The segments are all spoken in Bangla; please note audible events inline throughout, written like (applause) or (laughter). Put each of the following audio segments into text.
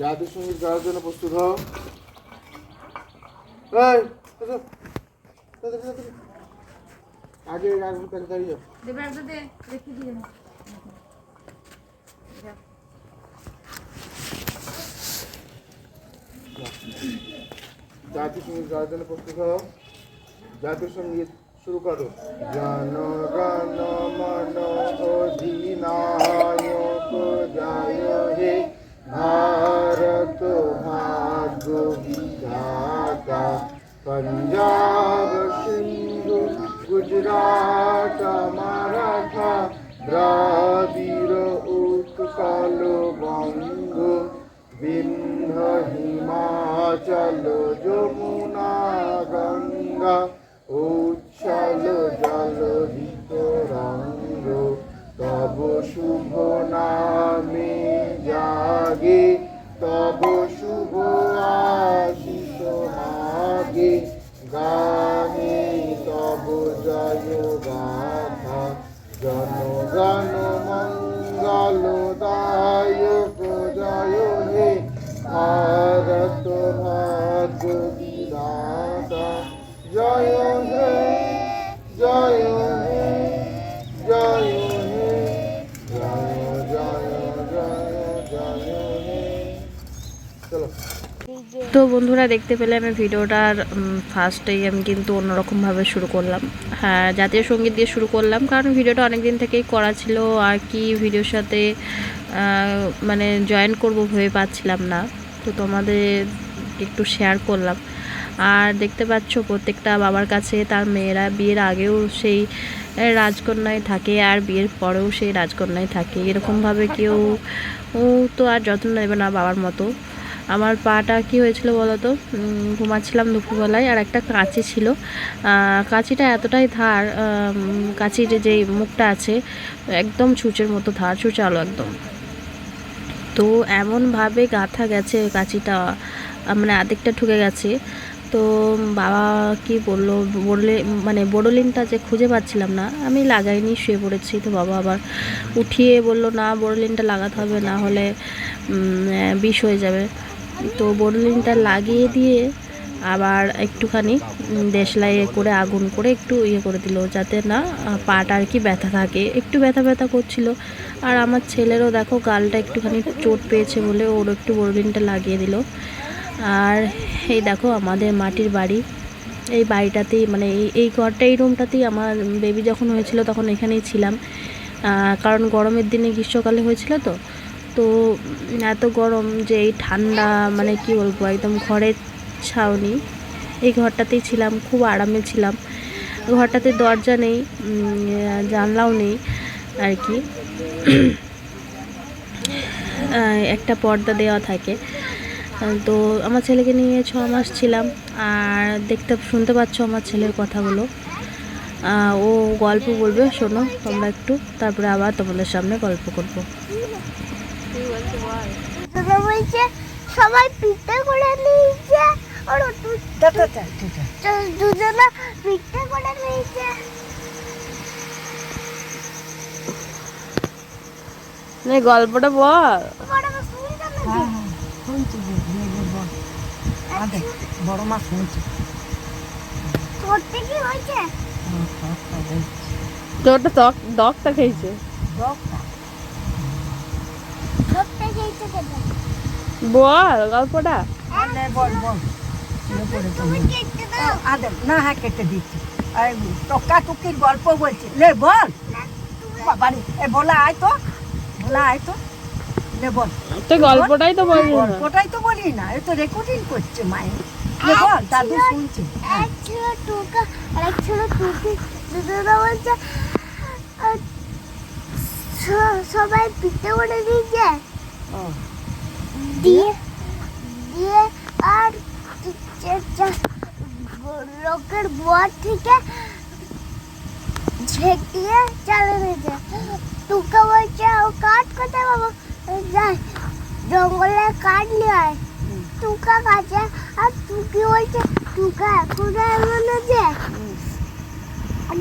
জাতীয় সংগীত গাওয়ার জন্য প্রস্তুত হও। আগে আগে তাড়াতাড়ি দাঁড়িয়ে যাও। দে ব্যাগটা দে রেখে দিয়ে জাতীয় সংগীত গাওয়ার জন্য প্রস্তুত হও জাতীয় সংগীত শুরু করো। জন গণ মন অধিনায়ক জয় হে। ভারত ভাগ্য বিধাতা পঞ্জাব সিন্ধু গুজরাট মারাঠা দ্রাবিড় উৎকল বঙ্গ বিন্ধ হিমাচল যমুনা গঙ্গা উচ্ছল জল বিতরঙ্গ তব শুভ নামে বন্ধুরা দেখতে পেলে আমি ভিডিওটার ফার্স্টেই আমি কিন্তু অন্যরকমভাবে শুরু করলাম। হ্যাঁ জাতীয় সংগীত দিয়ে শুরু করলাম, কারণ ভিডিওটা অনেক দিন থেকেই করা ছিল, আর কি ভিডিওর সাথে মানে জয়েন করব ভেবে পাচ্ছিলাম না। তো তোমাদের একটু শেয়ার করলাম। আর দেখতে পাচ্ছ, প্রত্যেকটা বাবার কাছে তার মেয়েরা বিয়ের আগেও সেই রাজকন্যায় থাকে, আর বিয়ের পরেও সেই রাজকন্যায় থাকে। এরকমভাবে কেউ তো আর যত্ন নেবে না বাবার মতো। আমার পাটা কি হয়েছিল বলো তো ঘুমাচ্ছিলাম দুপুরবেলায় আর একটা কাঁচি ছিল। কাঁচিটা এতটাই ধার কাঁচির যে মুখটা আছে, একদম ছুঁচের মতো ধার ছুঁচালো একদম। তো এমনভাবে গাঁথা গেছে কাঁচিটা মানে আর্ধেকটা ঠুকে গেছে। তো বাবা কি বলল, বললে মানে বোরোলিনটা যে খুঁজে পাচ্ছিলাম না, আমি লাগাইনি, শুয়ে পড়েছি। তো বাবা আবার উঠিয়ে বলল, না বোরোলিনটা লাগাতে হবে, না হলে বিষ হয়ে যাবে। তো বোরোলিনটা লাগিয়ে দিয়ে আবার একটুখানি দেশলাই করে আগুন করে একটু ইয়ে করে দিল, যাতে না পাটা আর কি ব্যথা থাকে। একটু ব্যথা ব্যথা করছিল। আর আমার ছেলেরও দেখো, গালটা একটুখানি চোট পেয়েছে বলে ওর একটু বোরোলিনটা লাগিয়ে দিল। আর এই দেখো, আমাদের মাটির বাড়ি। এই বাড়িটাতেই মানে এই এই ঘরটা, এই রুমটাতেই আমার বেবি যখন হয়েছিল, তখন এখানেই ছিলাম। কারণ গরমের দিনে গ্রীষ্মকালে হয়েছিল তো। তো এত গরম যে এই ঠান্ডা মানে কি বলব, একদম ঘরের ছাউনি। এই ঘরটাতেই ছিলাম, খুব আরামে ছিলাম। ঘরটাতে দরজা নেই জানলাও নেই আর কি। একটা পর্দা দেওয়া থাকে। তো আমার ছেলেকে নিয়ে ছ মাস ছিলাম, আর দেখতে, শুনতে পাচ্ছ আমার ছেলের কথাগুলো। ও গল্প বলবে, শোনো তোমরা একটু, তারপরে আবার তোমাদের সামনে গল্প করব। দুজনে বলছে সবাই পিঠে করে নিয়েছে। আর দু- দু- পিঠে করে নিয়েছে। গল্পটা বল। শুনতে নাকি? হ্যাঁ হ্যাঁ শুনছি বড় মা কি হয়েছে? হ্যাঁ। তোরটা দকটা খেয়েছে। খেয়েছে বল গল্পটা। নে, হ্যাঁ কেটে দিচ্ছি। আর টুকির গল্প বলছি। লে বল। বাবারে এ বলা আয় তো। বলা আয় তো। লে বল। তো গল্পটাই তো বল গল্পটাই তো বলি না। এ তো রেকর্ডিং করছে মায়ের। লে বল দাদু শুনছে। হ্যাঁ। এক ছিল টুকা আর এক ছিল টুকি। দুজনে বলছে সবাই পিঠে করে নিয়েছে ও, দিয়ে দিয়ে আর চে- চে- লোকের বর থেকে ঝেঁটিয়ে চালে নিয়েছে টুকা বলছে ও কাঠ কোথায় বাবা যাই জঙ্গলে কাঠ নিয়ে আয় টুকা কাছে আর টুকি বলছে টুকা এখন এমন যে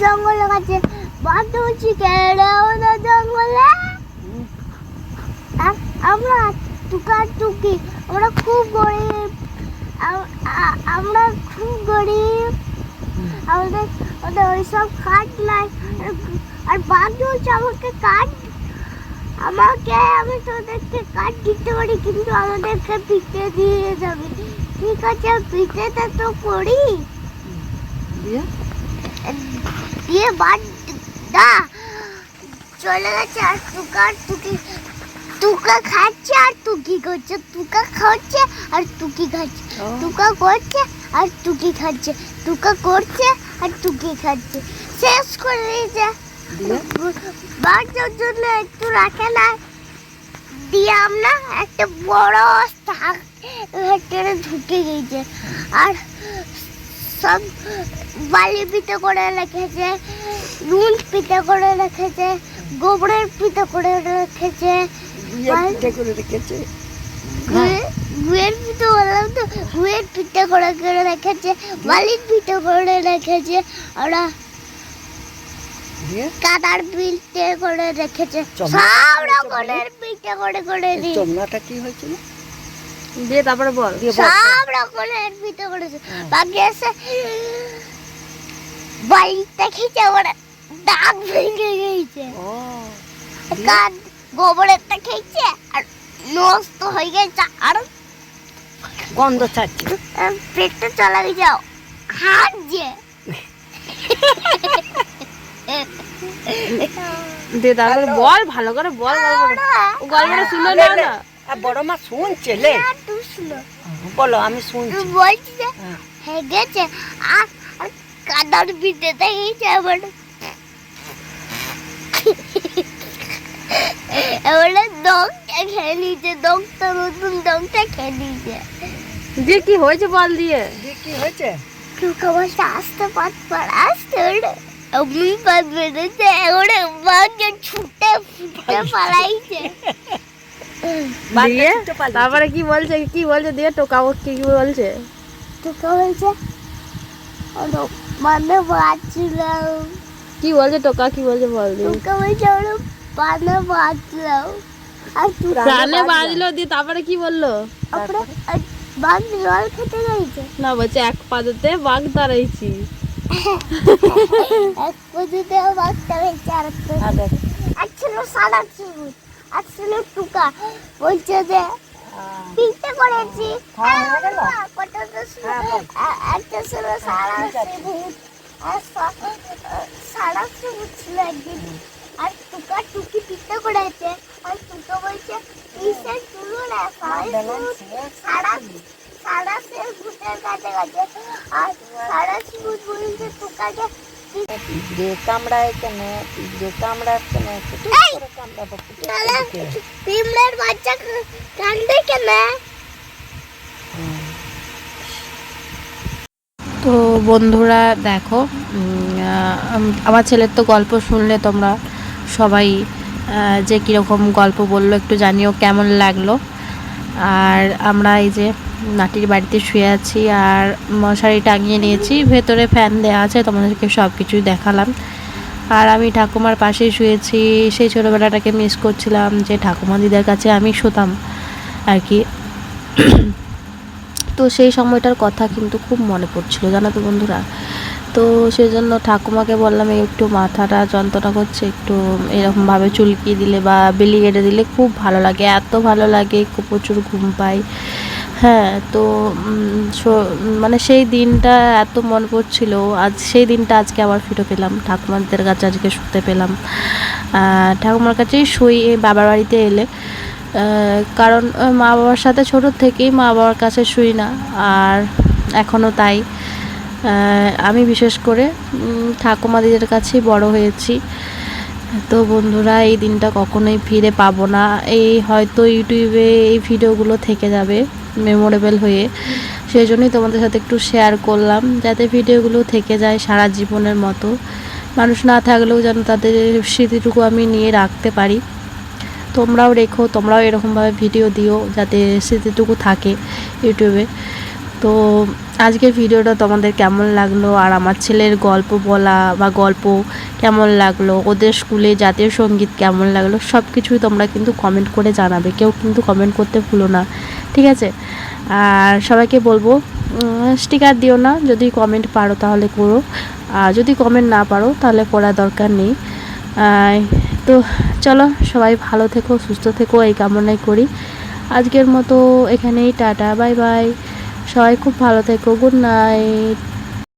জঙ্গলে কাছে বাদ বলছি কেড়ে ওদের জঙ্গলে আর আমরা টুকা টুকি খুব গরিব। আমরা খুব গরিব। আমাদের আমাদের ওইসব কাজ নাই। আর- বাকি হচ্ছে আমাকে কাজ। আমাকে আমি তোদেরকে কাজ দিতে পারি কিন্তু আমাদেরকে পিঠে দিয়ে যাবে। ঠিক আছে পিঠেটা তো করি। দিয়ে? বাদ দা চলে গেছে আর তুকা আর তুকি খাচ্ছে আর তুকি করছে তুকা খাচ্ছে আর তুকি খাচ্ছে তুকা করছে আর তুকি খাচ্ছে তুকা করছে আর তুকি খাচ্ছে। শেষ করে দিয়েছে। বাচ্চার জন্য একটু রাখে না দিয়ে আমরা একটা বড় শাক ভেতরে ঢুকে গেছে। আর সব বালি পিঠে করে রেখেছে নুন পিঠে করে রেখেছে গোবরের পিঠে করে রেখেছে। বাল- করে রেখেছে। গুয়ের পিঠে বললাম তো গুয়ের পিঠে করে করে রেখেছে বালির পিঠে করে রেখেছে ওরা কাদার পিঠে করে রেখেছে সব রকমের পিঠে করে করে এই দিয়ে। চমড়াটা কি হয়েছিল? দিয়ে তারপরে বল। সব রকমের পিঠে করেছে। বাকি এসে বাড়িতে খেয়েছে ওরা দাগ ভেঙে গেছে ও কাদ গোবরেরটা খেয়েছে আর নষ্ট হয়ে গেছে আর গন্ধ ছাড়ছে। পেটটা চলে গেছে যে দিয়ে তারপরে বল ভালো করে বল গল্পটা শুনে না আর বড় মা শুনছে লে। টুসলো বলো আমি শুনছি। বলছি যে হ্যাঁ। গেছে আর কাদার পিঠেতে গেছে আবার এবারে দংটা খেয়ে নিয়েছে দংটা নতুন দংটা খেয়ে নিয়েছে। দিয়ে কি হয়েছে বল দিয়ে? দিয়ে কি হয়েছে? কেউ কামারটা আসতে পারত আসতে ওরে এমনি পাত বেড়েছে ওরে বাঘে ছুটে ফুটে পালাইছে। দিয়ে? তারপরে কি বলছে? কি বলছে? দিয়ে টোকা কি কি বলছে? তোকে বলছে ওরা মানে বাঁচলাম। কি বলছে টোকা? কি বলছে বল দিয়ে? তোকে বলছে ওরা আর তুই প্রাণে বাজলো। দিয়ে তারপরে কি বলল? আর বাঘ জল খেতে গেছে না বলছে এক পাদতে বাঘ দাঁড়াইছি। (laughs) এক পদ্ধতিতে বাঘটা গেছে আর একটা আর ছিল সাদা চিবুট আর ছিল টুকা। বলছে যে পিঠে করেছি। হ্যাঁ? কতটা ছিল? হ্যাঁ, একটা ছিল সাদা চিবুট আর সাদা চিবুট ছিল একদিন। টুকা টুকি পিঠে করেছে আর টুকা বলছে কিসের চুলো না সাদা সাদা সে ভূতের কাছে গেছে আর সাদা ভূত বলছে টুকাকে যে কামড়ায় কেন যে কামড়ায় কেন কুটুস এই! করে কামড়াবো কুটুস তাহলে করে দিতে। পিমড়ের বাচ্চা কান্দে কেন তো বন্ধুরা দেখো আমার ছেলের তো গল্প শুনলে তোমরা সবাই যে কীরকম গল্প বলল, একটু জানিও কেমন লাগল। আর আমরা এই যে নাটির বাড়িতে শুয়ে আছি, আর মশারি টাঙিয়ে নিয়েছি, ভেতরে ফ্যান দেওয়া আছে, তোমাদেরকে সব কিছুই দেখালাম। আর আমি ঠাকুমার পাশেই শুয়েছি, সেই ছোটোবেলাটাকে মিস করছিলাম, যে ঠাকুমা দিদার কাছে আমি শুতাম আর কি। তো সেই সময়টার কথা কিন্তু খুব মনে পড়ছিল, জানো তো বন্ধুরা? তো সেই জন্য ঠাকুমাকে বললাম একটু মাথাটা যন্ত্রণা করছে, একটু এরকমভাবে চুলকিয়ে দিলে বা বেলি কেটে দিলে খুব ভালো লাগে, এত ভালো লাগে খুব প্রচুর ঘুম পাই। হ্যাঁ তো মানে সেই দিনটা এত মনে পড়ছিল, আজ সেই দিনটা আজকে আবার ফিরে পেলাম, ঠাকুমাদের কাছে আজকে শুতে পেলাম। ঠাকুমার কাছেই শুই বাবার বাড়িতে এলে। কারণ মা বাবার সাথে ছোটোর থেকেই মা বাবার কাছে শুই না, আর এখনও তাই। আমি বিশেষ করে উম, ঠাকুমা দিদের কাছেই বড় হয়েছি। তো বন্ধুরা এই দিনটা কখনোই ফিরে পাবো না। এই হয়তো ইউটিউবে এই ভিডিওগুলো থেকে যাবে মেমোরেবল হয়ে। সেই জন্যই তোমাদের সাথে একটু শেয়ার করলাম যাতে ভিডিওগুলো থেকে যায় সারা জীবনের মতো। মানুষ না থাকলেও যেন তাদের স্মৃতিটুকু আমি নিয়ে রাখতে পারি। তোমরাও রেখো তোমরাও এরকমভাবে ভিডিও দিও যাতে স্মৃতিটুকু থাকে ইউটিউবে। তো আজকের ভিডিওটা তোমাদের কেমন লাগল? আর আমার ছেলের গল্প বলা বা গল্প কেমন লাগল? ওদের স্কুলে জাতীয় সংগীত কেমন লাগল? সব কিছুই তোমরা কিন্তু কমেন্ট করে জানাবে। কেউ কিন্তু কমেন্ট করতে ভুলো না। ঠিক আছে? আর সবাইকে বলব স্টিকার দিও না। যদি কমেন্ট পারো তাহলে করো। আর যদি কমেন্ট না পারো তাহলে করার দরকার নেই। তো চলো, সবাই ভালো থেকো, সুস্থ থেকো। এই কামনাই করি। আজকের মতো এখানেই, টাটা বাই বাই সবাই খুব ভালো থেকো গুড নাইট